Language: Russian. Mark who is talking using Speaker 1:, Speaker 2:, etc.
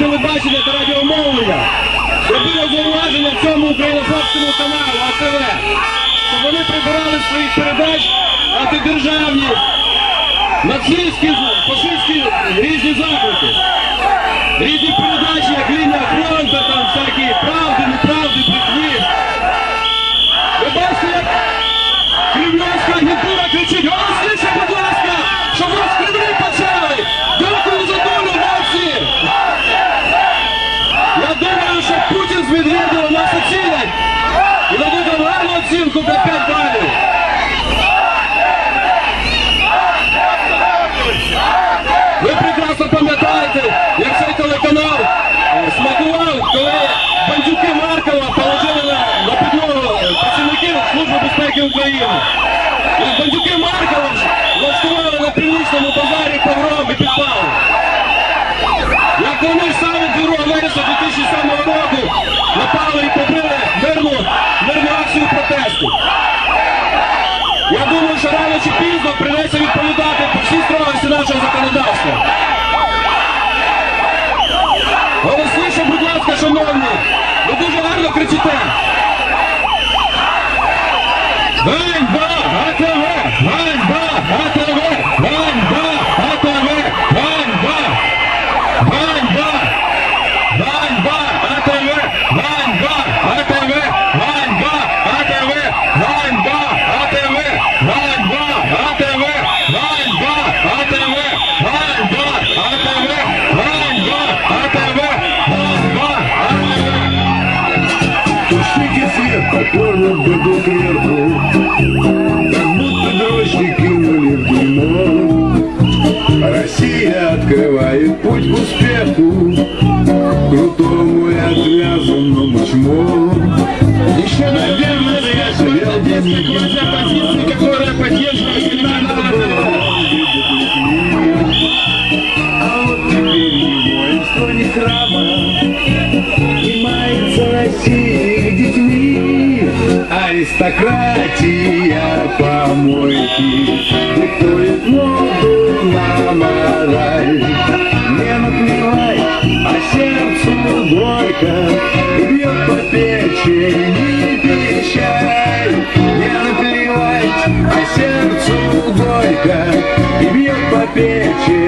Speaker 1: телебачення та радіомовлення. Робили зауваження цьому українофобському каналу АТВ, що вони прибирали своїх передач антидержавні, нацистські, фашистські 5. І дадуть вам гарну оцінку до 5. шановні,
Speaker 2: Которым бегут кверху Как будто дрочки кинули в дерьмо Россия открывает путь к успеху. Крутому и отвязанному чмо. Еще, наверное, я жалел деньги
Speaker 1: оппозиции, которая поддерживает
Speaker 2: А не храма И мается Россия детьми Аристократия помойки. Диктует моду на мораль? Не наплевать, а сердцу горько. И бьет по печени печаль. Не наплевать, а сердцу горько. И бьет по печени